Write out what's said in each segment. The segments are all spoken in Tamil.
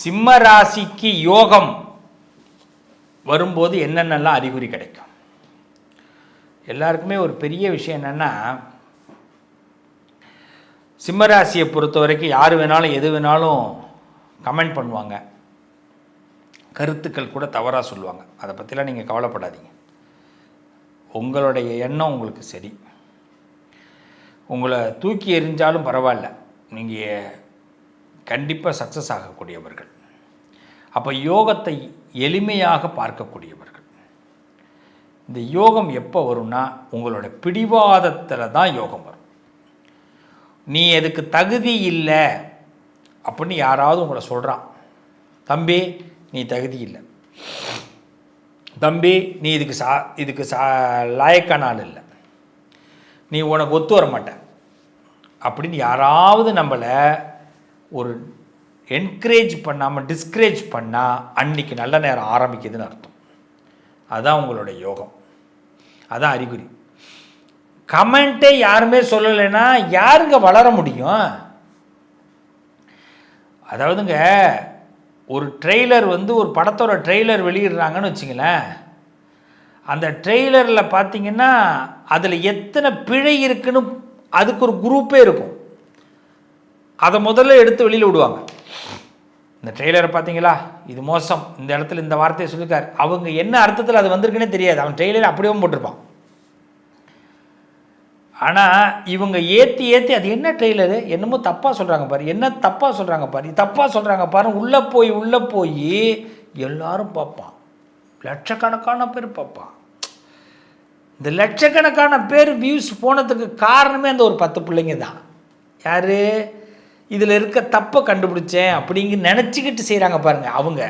சிம்ம ராசிக்கு யோகம் வரும்போது என்னென்னலாம் அறிகுறி கிடைக்கும்? எல்லாருக்குமே ஒரு பெரிய விஷயம் என்னென்னா சிம்மராசியை பொறுத்த வரைக்கும் யார் வேணாலும் எது வேணாலும் கமெண்ட் பண்ணுவாங்க. கருத்துக்கள் கூட தவறாக சொல்லுவாங்க. அதை பற்றிலாம் நீங்கள் கவலைப்படாதீங்க. உங்களுடைய எண்ணம் உங்களுக்கு சரி. உங்களை தூக்கி எறிஞ்சாலும் பரவாயில்ல. நீங்கள் கண்டிப்பாக சக்ஸஸ் ஆகக்கூடியவர்கள். அப்போ யோகத்தை எளிமையாக பார்க்கக்கூடியவர்கள். இந்த யோகம் எப்போ வரும்னா உங்களோட பிடிவாதத்தில் தான் யோகம் வரும். நீ அதுக்கு தகுதி இல்லை அப்படின்னு யாராவது உங்களை சொல்கிறான் தம்பி நீ தகுதி இல்லை. தம்பி நீ இதுக்கு சா இதுக்கு சா லாயக்கான ஆள் இல்லை. நீ உனக்கு ஒத்து வர மாட்ட. அப்படின்னு யாராவது நம்மளை ஒரு என்கரேஜ் பண்ணாமல் டிஸ்கரேஜ் பண்ணால் அன்னைக்கு நல்ல நேரம் ஆரம்பிக்குதுன்னு அர்த்தம். அதுதான் உங்களுடைய யோகம். அதான் அறிகுறி. கமெண்ட்டே யாருமே சொல்லலைன்னா யாருங்க வளர முடியும்? அதாவதுங்க ஒரு ட்ரெய்லர் வந்து ஒரு படத்தோட ட்ரெய்லர் வெளியிடுறாங்கன்னு வச்சுங்களேன். அந்த ட்ரெய்லரில் பார்த்தீங்கன்னா அதில் எத்தனை பிழை இருக்குன்னு அதுக்கு ஒரு குரூப்பே இருக்கும். அதை முதல்ல எடுத்து வெளியில் விடுவாங்க. இந்த ட்ரெய்லரை பார்த்தீங்களா? இது மோசம். இந்த இடத்துல இந்த வார்த்தையை சொல்லியிருக்கார் அவங்க என்ன அர்த்தத்தில் அது வந்திருக்குன்னே தெரியாது. அவன் ட்ரெய்லர் அப்படியே போட்டிருப்பான். ஆனால் இவங்க ஏற்றி ஏற்றி அது என்ன ட்ரெய்லரு என்னமோ தப்பாக சொல்கிறாங்க பாரு. என்ன தப்பாக சொல்கிறாங்க பாரு? தப்பாக சொல்கிறாங்க பாரு. உள்ளே போய் உள்ளே போய் எல்லாரும் பார்ப்பான். லட்சக்கணக்கான பேர் பார்ப்பான். இந்த லட்சக்கணக்கான பேர் வியூஸ் போனதுக்கு காரணமே அந்த ஒரு பத்து பிள்ளைங்க தான். யார்? இதில் இருக்க தப்பை கண்டுபிடிச்சேன் அப்படிங்க நினச்சிக்கிட்டு செய்கிறாங்க பாருங்கள் அவங்க.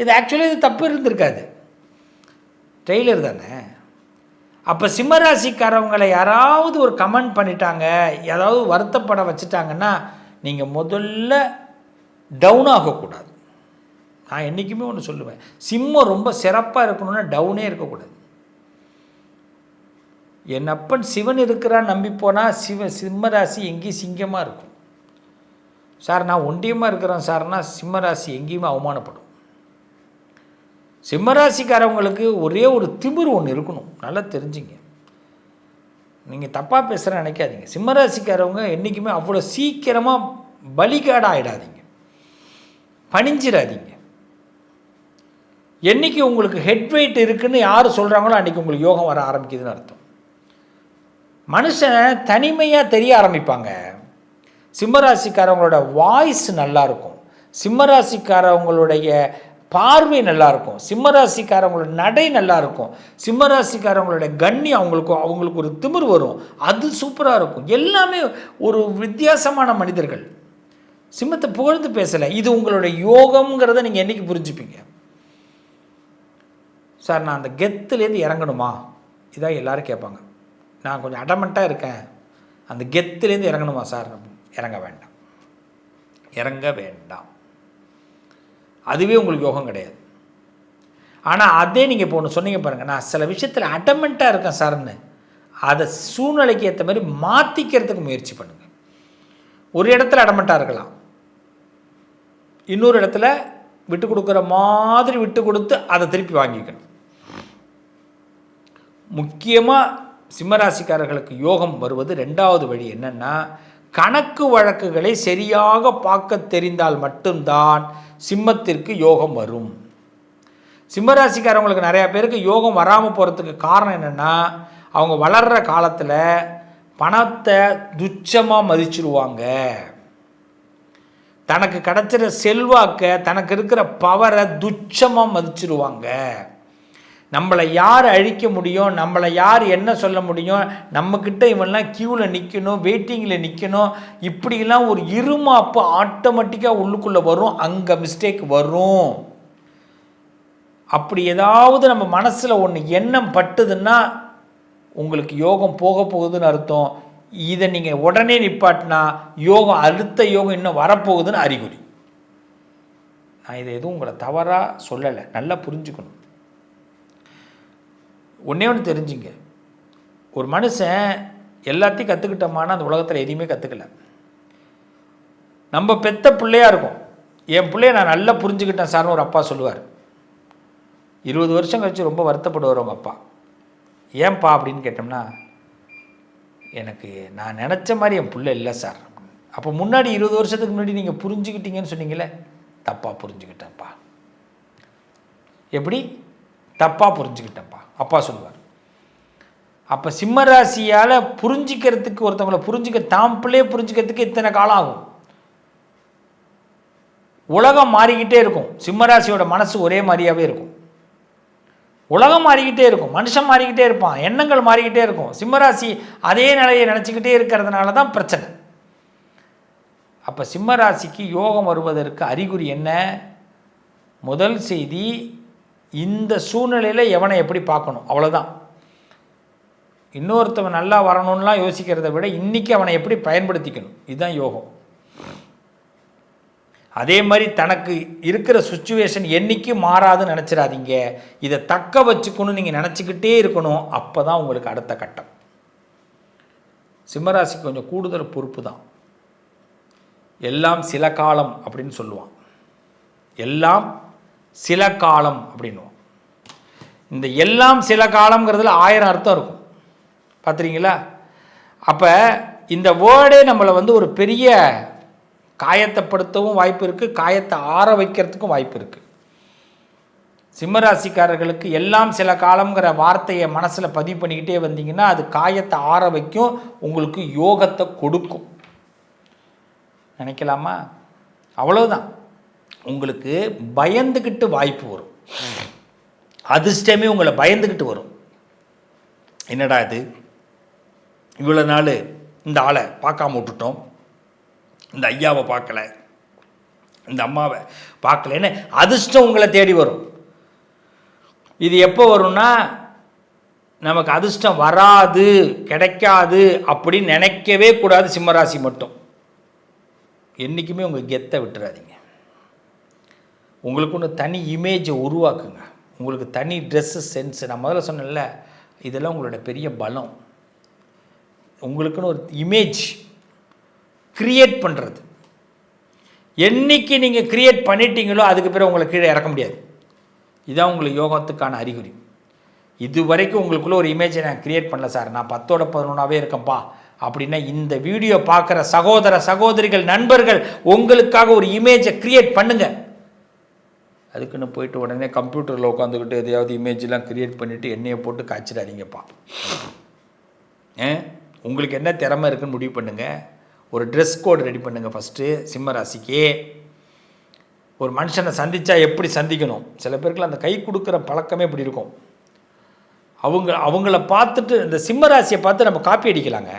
இது ஆக்சுவலி இது தப்பு இருந்திருக்காது. ட்ரெய்லர் தானே. அப்போ சிம்மராசிக்காரவங்களை யாராவது ஒரு கமெண்ட் பண்ணிட்டாங்க ஏதாவது வருத்தப்பட வச்சுட்டாங்கன்னா நீங்கள் முதல்ல டவுன் ஆகக்கூடாது. நான் என்றைக்குமே ஒன்று சொல்லுவேன். சிம்மம் ரொம்ப சிறப்பாக இருக்கணும்னா டவுனே இருக்கக்கூடாது. என் அப்பன் சிவன் இருக்கிறான்னு நம்பி போனால் சிவ சிம்மராசி எங்கேயும் சிங்கமாக இருக்கும். சார் நான் ஒண்டியமாக இருக்கிறேன் சார்னா சிம்மராசி எங்கேயுமே அவமானப்படும். சிம்மராசிக்காரவங்களுக்கு ஒரே ஒரு திமிர் ஒன்று இருக்கணும். நல்லா தெரிஞ்சுங்க. நீங்கள் தப்பாக பேசுகிற நினைக்காதீங்க. சிம்மராசிக்காரவங்க என்றைக்குமே அவ்வளோ சீக்கிரமாக பலிகாடாக ஆகிடாதீங்க பணிஞ்சிடாதீங்க என்றைக்கு உங்களுக்கு ஹெட் வெயிட் இருக்குன்னு யார் சொல்கிறாங்களோ அன்றைக்கி உங்களுக்கு யோகம் வர ஆரம்பிக்குதுன்னு அர்த்தம். மனுஷன் தனிமையாக தெரிய ஆரம்பிப்பாங்க. சிம்மராசிக்காரவங்களோட வாய்ஸ் நல்லாயிருக்கும் சிம்மராசிக்காரவங்களுடைய பார்வை நல்லாயிருக்கும் சிம்மராசிக்காரவங்களோட நடை நல்லாயிருக்கும் சிம்மராசிக்காரவங்களோட கண்ணி அவங்களுக்கு அவங்களுக்கு ஒரு திமிர் வரும். அது சூப்பராக இருக்கும் எல்லாமே ஒரு வித்தியாசமான மனிதர்கள். சிம்மத்தை புகழ்ந்து பேசலை. இது உங்களோட யோகம்ங்கிறத நீங்கள் என்றைக்கு புரிஞ்சுப்பீங்க? சார் நான் அந்த கெத்துலேருந்து இறங்கணுமா? இதான் எல்லோரும் கேட்பாங்க. நான் கொஞ்சம் அடமெண்ட்டாக இருக்கேன். அந்த கெத்துலேருந்து இறங்கணுமா சார்? இறங்க வேண்டாம். இறங்க வேண்டாம். அதுவே உங்களுக்கு யோகம் கிடையாது. ஆனால் அதே நீங்கள் இப்போ ஒன்று சொன்னீங்க பாருங்கள் நான் சில விஷயத்தில் அடமெண்ட்டாக இருக்கேன் சார்னு அதை சூழ்நிலைக்கு ஏற்ற மாதிரி மாற்றிக்கிறதுக்கு முயற்சி பண்ணுங்கள் ஒரு இடத்துல அடமெண்ட்டாக இருக்கலாம். இன்னொரு இடத்துல விட்டு கொடுக்குற மாதிரி விட்டு கொடுத்து அதை திருப்பி வாங்கிக்கணும். முக்கியமாக சிம்மராசிக்காரர்களுக்கு யோகம் வருவது ரெண்டாவது வழி என்னென்னா கணக்கு வழக்குகளை சரியாக பார்க்க தெரிந்தால் மட்டும்தான் சிம்மத்திற்கு யோகம் வரும். சிம்மராசிக்காரவங்களுக்கு நிறையா பேருக்கு யோகம் வராமல் போகிறதுக்கு காரணம் என்னென்னா அவங்க வளர்கிற காலத்தில் பணத்தை துச்சமாக மதிச்சிருவாங்க. தனக்கு கிடச்சிற செல்வாக்கை தனக்கு இருக்கிற பவரை துச்சமாக மதிச்சிருவாங்க. நம்மளை யார் அழிக்க முடியும்? நம்மளை யார் என்ன சொல்ல முடியும்? நம்மக்கிட்ட இவன்லாம் க்யூவில் நிற்கணும் வெயிட்டிங்கில் நிற்கணும் இப்படிலாம் ஒரு இருமாப்பு ஆட்டோமேட்டிக்காக உள்ளுக்குள்ளே வரும். அங்கே மிஸ்டேக் வரும். அப்படி ஏதாவது நம்ம மனசில் ஒன்று எண்ணம் பட்டுதுன்னா உங்களுக்கு யோகம் போக போகுதுன்னு அர்த்தம். இதை நீங்கள் உடனே நிப்பாட்டினா யோகம் அடுத்த யோகம் இன்னும் வரப்போகுதுன்னு அறிகுறி. நான் இதை எதுவும் உங்களை தவறாக சொல்லலை. நல்லா புரிஞ்சுக்கணும். ஒன்றே ஒன்று தெரிஞ்சுங்க. ஒரு மனுஷன் எல்லாத்தையும் கற்றுக்கிட்டோமானா அந்த உலகத்தில் எதையுமே கற்றுக்கல நம்ம பெத்த பிள்ளையாக இருக்கும். என் பிள்ளைய நான் நல்லா புரிஞ்சுக்கிட்டேன் சார்னு ஒரு அப்பா சொல்லுவார். இருபது வருஷம் கழிச்சு ரொம்ப வருத்தப்படுவார் அவங்க அப்பா. ஏன்பா அப்படின்னு கேட்டோம்னா எனக்கு நான் நினச்ச மாதிரி என் பிள்ளை இல்லை சார். அப்போ முன்னாடி இருபது வருஷத்துக்கு முன்னாடி நீங்கள் புரிஞ்சுக்கிட்டீங்கன்னு சொன்னீங்களே தப்பாக புரிஞ்சுக்கிட்டேன்ப்பா. எப்படி? தப்பாக புரிஞ்சுக்கிட்டேன்ப்பா. அப்பா சொல்லுவார். அப்போ சிம்மராசியால் புரிஞ்சிக்கிறதுக்கு ஒருத்தவங்களை புரிஞ்சுக்க தாம் பிள்ளையே இத்தனை காலம் ஆகும். உலகம் மாறிக்கிட்டே இருக்கும். சிம்மராசியோட மனசு ஒரே மாதிரியாகவே இருக்கும். உலகம் மாறிக்கிட்டே இருக்கும். மனுஷன் மாறிக்கிட்டே இருப்பான். எண்ணங்கள் மாறிக்கிட்டே இருக்கும். சிம்மராசி அதே நிலையை நினச்சிக்கிட்டே இருக்கிறதுனால தான் பிரச்சனை. அப்போ சிம்மராசிக்கு யோகம் வருவதற்கு அறிகுறி என்ன? முதல் செய்தி இந்த சூழ்நிலையில் எவனை எப்படி பார்க்கணும்? அவ்வளோதான் இன்னொருத்தவன் நல்லா வரணும்லாம் யோசிக்கிறத விட இன்றைக்கி அவனை எப்படி பயன்படுத்திக்கணும்? இதுதான் யோகம். அதே மாதிரி தனக்கு இருக்கிற சுச்சுவேஷன் என்றைக்கும் மாறாதுன்னு நினச்சிடாதீங்க. இதை தக்க வச்சுக்கணும்னு நீங்கள் நினச்சிக்கிட்டே இருக்கணும். அப்போ தான் உங்களுக்கு அடுத்த கட்டம். சிம்மராசிக்கு கொஞ்சம் கூடுதல் பொறுப்பு தான். எல்லாம் சில காலம் அப்படின்னு சொல்லுவான். எல்லாம் சில காலம் அப்படின்வோம் இந்த எல்லாம் சில காலம்ங்கிறதுல ஆயிரம் அர்த்தம் இருக்கும். பார்த்துறீங்களா அப்போ இந்த வேர்டே நம்மளை வந்து ஒரு பெரிய காயத்தைப்படுத்தவும் வாய்ப்பு இருக்குது காயத்தை ஆற வைக்கிறதுக்கும் வாய்ப்பு இருக்குது சிம்மராசிக்காரர்களுக்கு எல்லாம் சில காலங்கிற வார்த்தையை மனசில் பதிவு பண்ணிக்கிட்டே வந்தீங்கன்னா அது காயத்தை ஆற வைக்கும் உங்களுக்கு யோகத்தை கொடுக்கும். நினைக்கலாமா? அவ்வளோதான் உங்களுக்கு பயந்துக்கிட்டு வாய்ப்பு வரும். அதிர்ஷ்டமே உங்களை பயந்துக்கிட்டு வரும். என்னடா இது? இவ்வளோ நாள் இந்த ஆளை பார்க்காம விட்டுட்டோம். இந்த ஐயாவை பார்க்கல. இந்த அம்மாவை பார்க்கலன்னு அதிர்ஷ்டம் உங்களை தேடி வரும். இது எப்போ வரும்னா நமக்கு அதிர்ஷ்டம் வராது கிடைக்காது அப்படின்னு நினைக்கவே கூடாது சிம்மராசி மட்டும். என்றைக்குமே உங்கள் கெத்தை விட்டுறாதீங்க. உங்களுக்கு ஒன்று தனி இமேஜை உருவாக்குங்க. உங்களுக்கு தனி ட்ரெஸ்ஸு சென்ஸு நான் முதல்ல சொன்னேன்ல இதெல்லாம் உங்களோட பெரிய பலம். உங்களுக்குன்னு ஒரு இமேஜ் கிரியேட் பண்ணுறது என்னைக்கு நீங்கள் கிரியேட் பண்ணிட்டீங்களோ அதுக்கு பிறகு உங்களை கீழே இறக்க முடியாது. இதுதான் உங்களுக்கு யோகத்துக்கான அறிகுறி. இது வரைக்கும் உங்களுக்குள்ளே ஒரு இமேஜை நான் கிரியேட் பண்ணல சார். நான் பத்தோட பதினொன்றாவே இருக்கேன்ப்பா. அப்படின்னா இந்த வீடியோ பார்க்குற சகோதர சகோதரிகள் நண்பர்கள் உங்களுக்காக ஒரு இமேஜை க்ரியேட் பண்ணுங்கள் அதுக்குன்னு போயிட்டு உடனே கம்ப்யூட்டரில் உட்காந்துக்கிட்டு எதையாவது இமேஜ்லாம் க்ரியேட் பண்ணிவிட்டு எண்ணெயை போட்டு காய்ச்சிடாதீங்கப்பா. ஏ? உங்களுக்கு என்ன திறமை இருக்குன்னு முடிவு பண்ணுங்கள் ஒரு ட்ரெஸ் கோட் ரெடி பண்ணுங்கள் ஃபஸ்ட்டு சிம்ம ராசிக்கு ஒரு மனுஷனை சந்தித்தா எப்படி சந்திக்கணும்? சில பேருக்குலாம் அந்த கை கொடுக்குற பழக்கமே இப்படி இருக்கும். அவங்க அவங்கள பார்த்துட்டு இந்த சிம்ம ராசியை பார்த்து நம்ம காப்பி அடிக்கலாங்க.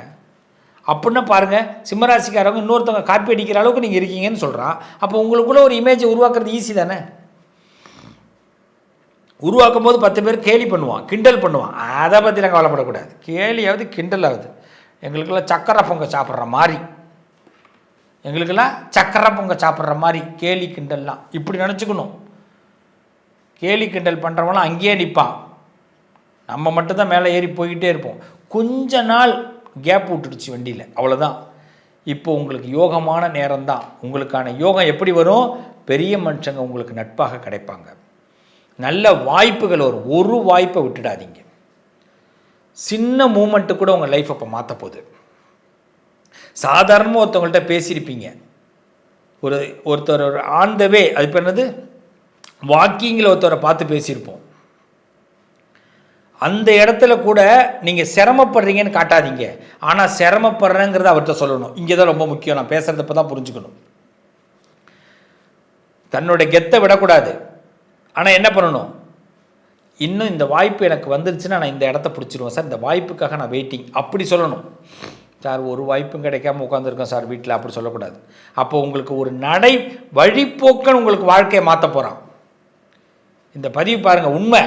அப்படின்னா பாருங்கள் சிம்மராசிக்காரவங்க இன்னொருத்தவங்க காப்பி அடிக்கிற அளவுக்கு நீங்கள் இருக்கீங்கன்னு சொல்கிறான் அப்போ உங்களுக்குள்ளே ஒரு இமேஜை உருவாக்குறது ஈஸி தானே? உருவாக்கும் போது பத்து பேர் கேலி பண்ணுவான் கிண்டல் பண்ணுவான். அதை பற்றிலாம் கவலைப்படக்கூடாது. கேலியாவது கிண்டல் ஆகுது எங்களுக்கெல்லாம் சக்கரை பொங்க சாப்பிட்ற மாதிரி. எங்களுக்கெல்லாம் சக்கரை பொங்க சாப்பிட்ற மாதிரி கேலி கிண்டல்லாம். இப்படி நினச்சிக்கணும். கேலி கிண்டல் பண்ணுறவங்களாம் அங்கேயே நிற்பான் நம்ம மட்டும்தான் மேலே ஏறி போய்கிட்டே இருப்போம். கொஞ்ச நாள் கேப் விட்டுடுச்சு வண்டியில். அவ்வளோதான் இப்போ உங்களுக்கு யோகமான நேரம்தான். உங்களுக்கான யோகம் எப்படி வரும்? பெரிய மனுஷங்க உங்களுக்கு நட்பாக கிடைப்பாங்க. நல்ல வாய்ப்புகள் வரும் ஒரு வாய்ப்பை விட்டுடாதீங்க. சின்ன மூமெண்ட்டு கூட உங்கள் லைஃப் அப்போ மாற்ற போகுது. சாதாரணமாக ஒருத்தவங்கள்ட்ட பேசியிருப்பீங்க. ஒரு ஒருத்தர் ஒரு ஆன் த வே அது இப்போ என்னது? வாக்கிங்கில் ஒருத்தரை பார்த்து பேசியிருப்போம். அந்த இடத்துல கூட நீங்கள் சிரமப்படுறீங்கன்னு காட்டாதீங்க. ஆனால் சிரமப்படுறேங்கிறத அவர்கிட்ட சொல்லணும். இங்கே தான் ரொம்ப முக்கியம். நான் பேசுகிறதப்ப தான் புரிஞ்சுக்கணும். தன்னோட கெத்தை விடக்கூடாது. ஆனால் என்ன பண்ணணும்? இன்னும் இந்த வாய்ப்பு எனக்கு வந்துருச்சுன்னா நான் இந்த இடத்த பிடிச்சிருவேன் சார். இந்த வாய்ப்புக்காக நான் வெயிட்டிங் அப்படி சொல்லணும். சார் ஒரு வாய்ப்பும் கிடைக்காம உட்காந்துருக்கோம் சார் வீட்டில் அப்படி சொல்லக்கூடாது. அப்போ உங்களுக்கு ஒரு நடை வழிப்போக்கன் உங்களுக்கு வாழ்க்கையை மாற்ற போகிறான் இந்த பதிவு பாருங்கள் உண்மை.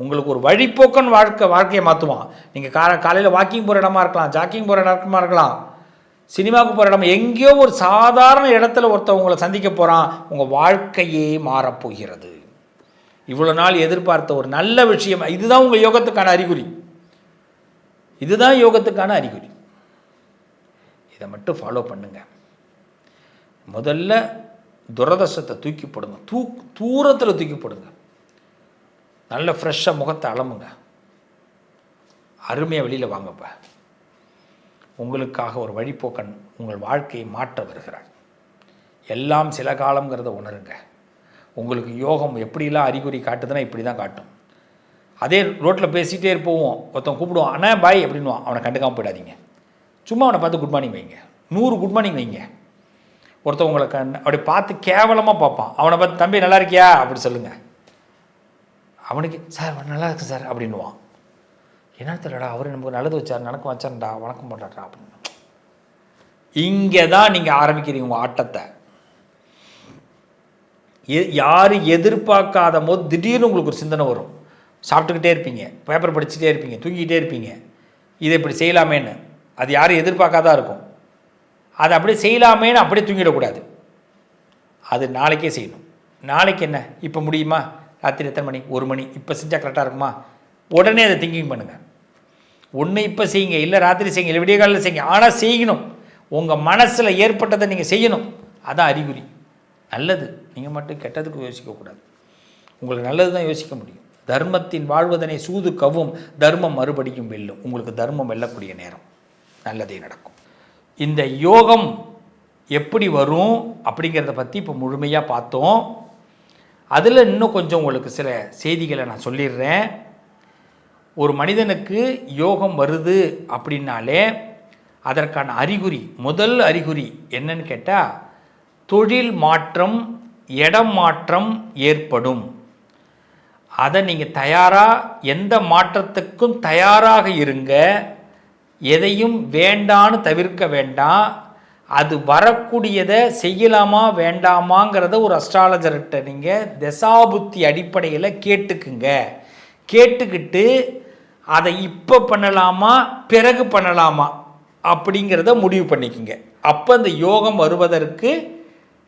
உங்களுக்கு ஒரு வழிப்போக்கன் வாழ்க்கை வாழ்க்கையை மாற்றுவான் நீங்கள் கா காலையில் வாக்கிங் போகிற இடமா இருக்கலாம் ஜாக்கிங் போகிற இடமா இருக்கலாம். சினிமாவுக்கு போகிற இடம் எங்கேயோ ஒரு சாதாரண இடத்துல ஒருத்தவங்களை உங்களை சந்திக்க போகிறான் உங்கள் வாழ்க்கையே மாறப்போகிறது இவ்வளோ நாள் எதிர்பார்த்த ஒரு நல்ல விஷயம். இதுதான் உங்கள் யோகத்துக்கான அறிகுறி. இதுதான் யோகத்துக்கான அறிகுறி. இதை மட்டும் ஃபாலோ பண்ணுங்க. முதல்ல துரதசத்தை தூக்கி போடுங்க. தூ தூரத்தில் தூக்கி போடுங்க. நல்ல ஃப்ரெஷ்ஷாக முகத்தை அலம்புங்க. அருமையாக வெளியில் வாங்கப்பா. உங்களுக்காக ஒரு வழிப்போக்கன் உங்கள் வாழ்க்கையை மாற்ற வருகிறார். எல்லாம் சில காலங்கிறத உணருங்க. உங்களுக்கு யோகம் எப்படிலாம் அறிகுறி காட்டுதுன்னா இப்படி தான் காட்டும். அதே ரோட்டில் பேசிகிட்டே இருப்போம். ஒருத்தன் கூப்பிடுவான் அண்ணா பாய் அப்படின்வான் அவனை கண்டுக்காமல் போயிடாதீங்க. சும்மா அவனை பார்த்து குட் மார்னிங் வைங்க. நூறு குட் மார்னிங் வைங்க. ஒருத்தன் உங்களை கண் அப்படி பார்த்து கேவலமாக பார்ப்பான். அவனை பார்த்து தம்பி நல்லா இருக்கியா? அப்படி சொல்லுங்கள் அவனுக்கு சார் நல்லா இருக்கு சார் அப்படின்வான் என்ன தெரியலடா அவர் நமக்கு நல்லது வச்சார் நடக்க வச்சான்டா வணக்கம் பண்ணுறாடா அப்படின்னு. இங்கே தான் நீங்கள் ஆரம்பிக்கிறீங்க உங்கள் ஆட்டத்தை. யார் எதிர்பார்க்காத போது திடீர்னு உங்களுக்கு ஒரு சிந்தனை வரும். சாப்பிட்டுக்கிட்டே இருப்பீங்க பேப்பர் படிச்சுட்டே இருப்பீங்க தூங்கிக்கிட்டே இருப்பீங்க. இதை இப்படி செய்யலாமேன்னு. அது யாரும் எதிர்பார்க்காதான் இருக்கும். அதை அப்படியே செய்யலாமேன்னு அப்படியே தூங்கிடக்கூடாது. அது நாளைக்கே செய்யணும். நாளைக்கு என்ன? இப்போ முடியுமா? ராத்திரி எத்தனை மணி? ஒரு மணி. இப்போ செஞ்சால் கரெக்டாக இருக்குமா? உடனே அதை திங்கிங் பண்ணுங்கள் ஒன்று இப்போ செய்யுங்க இல்லை ராத்திரி செய்யுங்க இல்லை விடிய காலையில் செய்யுங்க. ஆனால் செய்யணும். உங்கள் மனசில் ஏற்பட்டதை நீங்கள் செய்யணும். அதான் அறிகுறி. நல்லது. நீங்கள் மட்டும் கெட்டதுக்கு யோசிக்கக்கூடாது உங்களுக்கு நல்லது தான் யோசிக்க முடியும். தர்மத்தின் வாழ்வதனை சூது கவும் தர்மம் மறுபடியும் வெல்லும். உங்களுக்கு தர்மம் வெல்லக்கூடிய நேரம். நல்லதே நடக்கும். இந்த யோகம் எப்படி வரும் அப்படிங்கிறத பற்றி இப்போ முழுமையாக பார்த்தோம். அதில் இன்னும் கொஞ்சம் உங்களுக்கு சில செய்திகளை நான் சொல்லிடுறேன். ஒரு மனிதனுக்கு யோகம் வருது அப்படின்னாலே அதற்கான அறிகுறி முதல் அறிகுறி என்னன்னு கேட்டால் தொழில் மாற்றம் இடம் மாற்றம் ஏற்படும். அதை நீங்கள் தயாராக எந்த மாற்றத்துக்கும் தயாராக இருங்க. எதையும் வேண்டான்னு தவிர்க்க வேண்டாம். அது வரக்கூடியதை செய்யலாமா வேண்டாமாங்கிறத ஒரு அஸ்ட்ராலஜர்கிட்ட நீங்கள் தசாபுத்தி அடிப்படையில் கேட்டுக்குங்க. கேட்டுக்கிட்டு அதை இப்போ பண்ணலாமா பிறகு பண்ணலாமா அப்படிங்கிறத முடிவு பண்ணிக்கோங்க. அப்போ அந்த யோகம் வருவதற்கு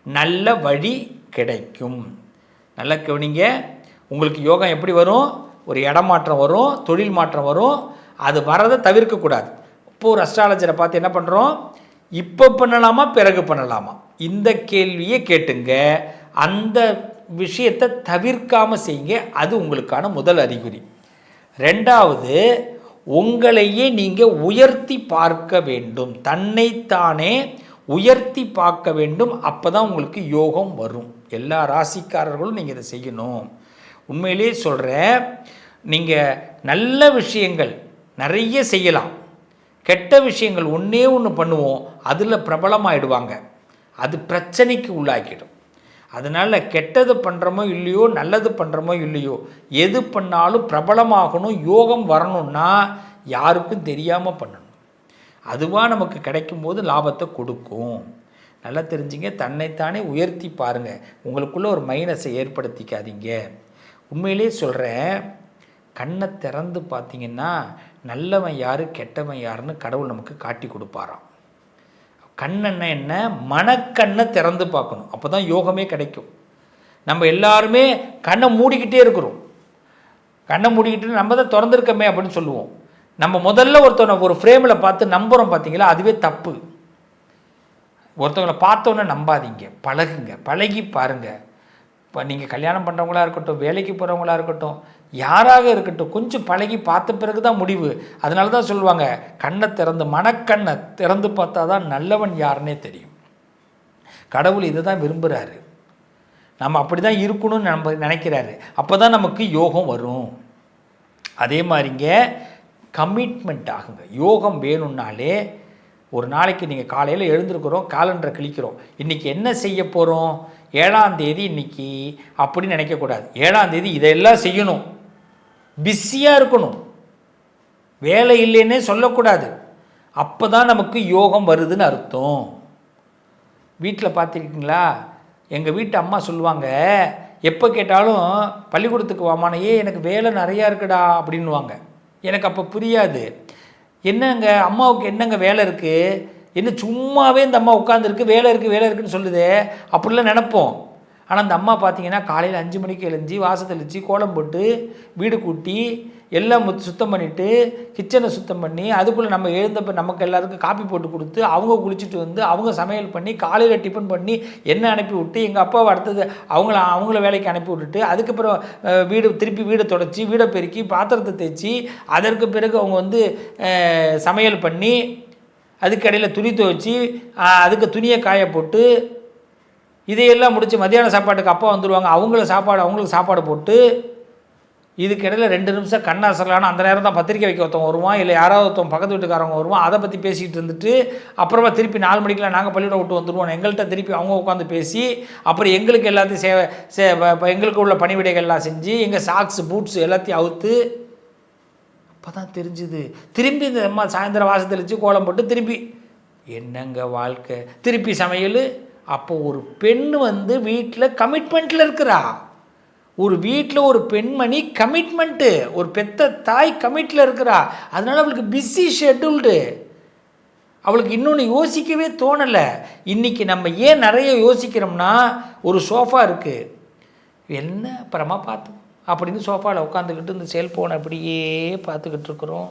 நல்ல வழி கிடைக்கும். நல்ல கவனிங்க. உங்களுக்கு யோகம் எப்படி வரும்? ஒரு இடமாற்றம் வரும் தொழில் மாற்றம் வரும். அது வரதை தவிர்க்கக்கூடாது இப்போ ஒரு அஸ்ட்ராலஜரை பார்த்து என்ன பண்ணுறோம் இப்போ பண்ணலாமா பிறகு பண்ணலாமா? இந்த கேள்வியை கேட்டுங்க. அந்த விஷயத்தை தவிர்க்காமல் செய்யுங்க. அது உங்களுக்கான முதல் அறிகுறி. ரெண்டாவது உங்களையே நீங்கள் உயர்த்தி பார்க்க வேண்டும். தன்னைத்தானே உயர்த்தி பார்க்க வேண்டும். அப்போ தான் உங்களுக்கு யோகம் வரும். எல்லா ராசிக்காரர்களும் நீங்கள் இதை செய்யணும். உண்மையிலேயே சொல்கிறேன் நீங்கள் நல்ல விஷயங்கள் நிறைய செய்யலாம். கெட்ட விஷயங்கள் ஒன்றே ஒன்று பண்ணுவோம் அதில் பிரபலமாகிடுவாங்க அது பிரச்சனைக்கு உள்ளாக்கிடும். அதனால் கெட்டது பண்ணுறமோ இல்லையோ நல்லது பண்ணுறமோ இல்லையோ எது பண்ணாலும் பிரபலமாகணும் யோகம் வரணும்னா யாருக்கும் தெரியாமல் பண்ணணும். அதுவாக நமக்கு கிடைக்கும்போது லாபத்தை கொடுக்கும். நல்லா தெரிஞ்சுங்க. தன்னைத்தானே உயர்த்தி பாருங்கள் உங்களுக்குள்ளே ஒரு மைனஸை ஏற்படுத்திக்காதீங்க. உண்மையிலே சொல்கிறேன் கண்ணை திறந்து பார்த்தீங்கன்னா நல்லவன் யார் கெட்டவன் யாருன்னு கடவுள் நமக்கு காட்டி கொடுப்பாராம். கண்ணென்ன என்ன? மனக்கண்ணை திறந்து பார்க்கணும். அப்போ தான் யோகமே கிடைக்கும். நம்ம எல்லாருமே கண்ணை மூடிக்கிட்டே இருக்கிறோம். கண்ணை மூடிக்கிட்டு நம்ம தான் திறந்துருக்கமே அப்படின்னு சொல்லுவோம். நம்ம முதல்ல ஒருத்தவனை ஒரு ஃப்ரேமில் பார்த்து நம்புகிறோம் பார்த்தீங்களா? அதுவே தப்பு. ஒருத்தவங்களை பார்த்தோன்னே நம்பாதீங்க. பழகுங்க. பழகி பாருங்கள் இப்போ நீங்கள் கல்யாணம் பண்ணுறவங்களா இருக்கட்டும் வேலைக்கு போகிறவங்களா இருக்கட்டும் யாராக இருக்கட்டும் கொஞ்சம் பழகி பார்த்த பிறகு தான் முடிவு. அதனால தான் சொல்லுவாங்க கண்ணை திறந்து மனக்கண்ணை திறந்து பார்த்தா தான் நல்லவன் யாருன்னே தெரியும். கடவுள் இதை தான் விரும்புகிறாரு நம்ம அப்படி தான் இருக்கணும்னு நம்ம நினைக்கிறாரு. அப்போ தான் நமக்கு யோகம் வரும். அதே மாதிரிங்க கமிட்மெண்ட் ஆகுங்க. யோகம் வேணும்னாலே ஒரு நாளைக்கு நீங்கள் காலையில் எழுந்திருக்கிறோம் காலண்டரை கிழிக்கிறோம். இன்றைக்கி என்ன செய்ய போகிறோம் ஏழாம் தேதி இன்னைக்கு அப்படின்னு நினைக்கக்கூடாது. ஏழாம் தேதி இதையெல்லாம் செய்யணும். பிஸியாக இருக்கணும். வேலை இல்லைன்னே சொல்லக்கூடாது. அப்போ தான் நமக்கு யோகம் வருதுன்னு அர்த்தம். வீட்டில் பார்த்துருக்கீங்களா? எங்கள் வீட்டு அம்மா சொல்லுவாங்க எப்போ கேட்டாலும் பள்ளிக்கூடத்துக்கு வாமானையே எனக்கு வேலை நிறையா இருக்குடா அப்படின்வாங்க எனக்கு அப்போ புரியாது. என்னங்க அம்மாவுக்கு என்னங்க வேலை இருக்குது என்ன சும்மாவே இந்த அம்மா உட்காந்துருக்கு வேலை இருக்குது வேலை இருக்குன்னு சொல்லுது. அப்படிலாம் நினப்போம். ஆனால் அந்த அம்மா பார்த்தீங்கன்னா காலையில் அஞ்சு மணிக்கு எழுஞ்சி வாசல் தெளித்து கோலம் போட்டு வீடு கூட்டி எல்லாம் முத் சுத்தம் பண்ணிவிட்டு கிச்சனை சுத்தம் பண்ணி அதுக்குள்ளே நம்ம எழுந்தப்போ நமக்கு எல்லாருக்கும் காப்பி போட்டு கொடுத்து அவங்க குளிச்சுட்டு வந்து அவங்க சமையல் பண்ணி காலையில் டிஃபன் பண்ணி என்ன அனுப்பி விட்டு எங்கள் அப்பாவை அடுத்தது அவங்கள அவங்கள வேலைக்கு அனுப்பி விட்டுட்டு அதுக்கப்புறம் வீடு திருப்பி வீடை தொடச்சி வீடை பெருக்கி பாத்திரத்தை தேய்ச்சி அதற்கு பிறகு அவங்க வந்து சமையல் பண்ணி அதுக்கடையில் துணி துவைச்சி அதுக்கு துணியை காய போட்டு இதையெல்லாம் முடித்து மத்தியான சாப்பாட்டுக்கு அப்பா வந்துடுவாங்க அவங்கள சாப்பாடு அவங்களுக்கு சாப்பாடு போட்டு இதுக்கு இடையில ரெண்டு நிமிஷம் கண்ணாசலான அந்த நேரம் தான் பத்திரிக்கை வைக்க ஒருத்தவங்க வருவான் இல்லை யாராவது ஒருத்தவங்க பக்கத்து வீட்டுக்காரவங்க வருவான் அதை பற்றி பேசிகிட்டு இருந்துட்டு அப்புறமா திருப்பி நாலு மணிக்கெலாம் நாங்கள் பள்ளிக்கூடம் விட்டு வந்துடுவோம் எங்கள்கிட்ட திருப்பி அவங்க உட்காந்து பேசி அப்புறம் எங்களுக்கு எல்லாத்தையும் சேவை சே எங்களுக்கு உள்ள பணிவிடைகள்லாம் செஞ்சு எங்கள் சாக்ஸ் பூட்ஸ் எல்லாத்தையும் அவுத்து அப்போ தான் தெரிஞ்சுது. திரும்பி இந்த அம்மா சாயந்தரம் வாசத்தில் கோலம் போட்டு திருப்பி என்னங்க வாழ்க்கை? திருப்பி சமையல் அப்போ ஒரு பெண் வந்து வீட்டில் கமிட்மெண்ட்டில் இருக்கிறா. ஒரு வீட்டில் ஒரு பெண்மணி கமிட்மெண்ட்டு ஒரு பெத்த தாய் கமிட்டில் இருக்கிறா. அதனால் அவளுக்கு பிஸி ஷெட்யூல்டு அவளுக்கு இன்னொன்று யோசிக்கவே தோணலை. இன்றைக்கி நம்ம ஏன் நிறைய யோசிக்கிறோம்னா ஒரு சோஃபா இருக்குது என்ன அப்புறமா பார்த்து அப்படின்னு சோஃபாவில் உட்காந்துக்கிட்டு இந்த செல்ஃபோனை அப்படியே பார்த்துக்கிட்டு இருக்கிறோம்.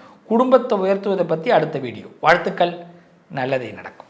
குடும்பத்தை உயர்த்துவதை பற்றி அடுத்த வீடியோ. வாழ்த்துக்கள். நல்லதே நடக்கும்.